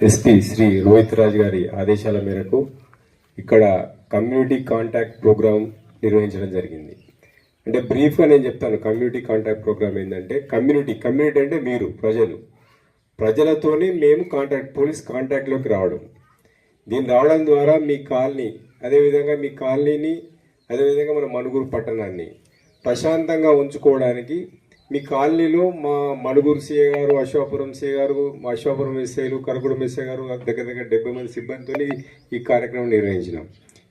SP Shri Rohit Raj గారి ఆదేశాల మేరకు ఇక్కడ కమ్యూనిటీ కాంటాక్ట్ ప్రోగ్రామ్ నిర్వహించడం జరిగింది. అంటే బ్రీఫ్గా నేను చెప్తాను కమ్యూనిటీ కాంటాక్ట్ ప్రోగ్రామ్ ఏంటంటే కమ్యూనిటీ కమ్యూనిటీ అంటే మీరు ప్రజలు. ప్రజలతోనే మేము కాంటాక్ట్ పోలీస్ కాంటాక్ట్లోకి రావడం. దీన్ని రావడం ద్వారా మీ కాలనీ అదేవిధంగా మీ కాలనీని అదేవిధంగా మన మనుగురు పట్టణాన్ని ప్రశాంతంగా ఉంచుకోవడానికి మీ కాలనీలో మా మణుగూరు సీఏ గారు అశ్వాపురం సీఏ గారు మా అశ్వాపురం ఎస్ఐలు కరకుడు ఎస్ఐ గారు దగ్గర దగ్గర డెబ్బై మంది సిబ్బందితో ఈ కార్యక్రమం నిర్వహించినాం.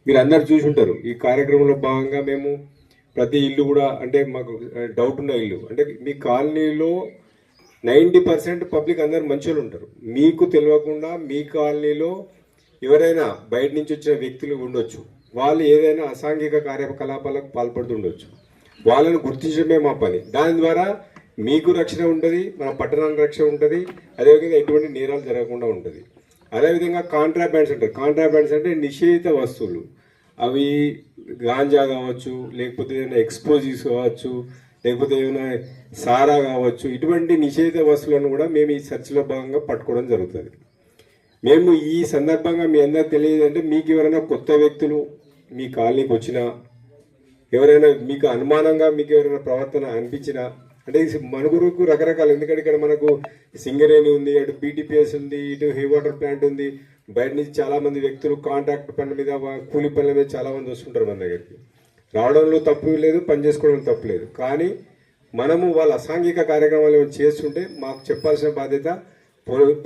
మీరు అందరు చూసి ఉంటారు ఈ కార్యక్రమంలో భాగంగా మేము ప్రతి ఇల్లు కూడా అంటే మాకు డౌట్ ఉన్న ఇల్లు. అంటే మీ కాలనీలో నైంటీ పర్సెంట్ పబ్లిక్ అందరు మంచోళ్ళు ఉంటారు. మీకు తెలియకుండా మీ కాలనీలో ఎవరైనా బయట నుంచి వచ్చిన వ్యక్తులు ఉండొచ్చు. వాళ్ళు ఏదైనా అసాంఘిక కార్యకలాపాలకు పాల్పడుతుండొచ్చు. వాళ్ళని గుర్తించడమే మా పని. దాని ద్వారా మీకు రక్షణ ఉంటుంది మన పట్టణానికి రక్షణ ఉంటుంది అదేవిధంగా ఎటువంటి నేరాలు జరగకుండా ఉంటుంది. అదేవిధంగా కాంట్రాబ్యాండ్స్ అంటారు కాంట్రాబ్యాండ్స్ అంటే నిషేధిత వస్తువులు. అవి గాంజా కావచ్చు లేకపోతే ఏదైనా ఎక్స్పోజిస్ కావచ్చు లేకపోతే ఏమైనా సారా కావచ్చు ఇటువంటి నిషేధిత వస్తువులను కూడా మేము ఈ చర్చలో భాగంగా పట్టుకోవడం జరుగుతుంది. మేము ఈ సందర్భంగా మీ అందరికి తెలియదంటే మీకు ఎవరైనా కొత్త వ్యక్తులు మీ కాలనీకి వచ్చినా ఎవరైనా మీకు అనుమానంగా మీకు ఎవరైనా ప్రవర్తన అనిపించినా అంటే మనుగురుకు రకరకాల ఎందుకంటే ఇక్కడ మనకు సింగరేణి ఉంది అటు పీటీపీఎస్ ఉంది ఇటు హీ వాటర్ ప్లాంట్ ఉంది. బయట నుంచి చాలా మంది వ్యక్తులు కాంట్రాక్ట్ పనుల మీద కూలి పనుల మీద చాలామంది వస్తుంటారు మన దగ్గరికి. రావడంలో తప్పు లేదు పని చేసుకోవడం తప్పు లేదు. కానీ మనము వాళ్ళ అసాంఘిక కార్యక్రమాలు ఏమైనా చేస్తుంటే మాకు చెప్పాల్సిన బాధ్యత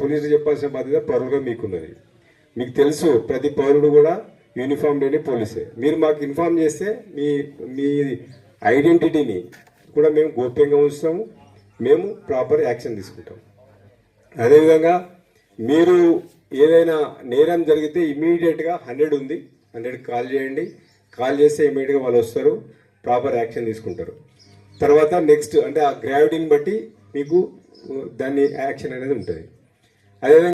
పోలీసులు చెప్పాల్సిన బాధ్యత పౌరులుగా మీకున్నది. మీకు తెలుసు ప్రతి పౌరుడు కూడా యూనిఫామ్ లేని పోలీసే. మీరు మాకు ఇన్ఫార్మ్ చేస్తే మీ మీ ఐడెంటిటీని కూడా మేము గోప్యంగా ఉంచుతాము. మేము ప్రాపర్ యాక్షన్ తీసుకుంటాం అదేవిధంగా మీరు ఏదైనా నేరం జరిగితే ఇమీడియట్గా హండ్రెడ్ ఉంది. హండ్రెడ్కి కాల్ చేయండి. కాల్ చేస్తే ఇమీడియట్గా వాళ్ళు వస్తారు. ప్రాపర్ యాక్షన్ తీసుకుంటారు. తర్వాత నెక్స్ట్ అంటే ఆ గ్రావిటీని బట్టి మీకు దాన్ని యాక్షన్ అనేది ఉంటుంది. అదేవిధంగా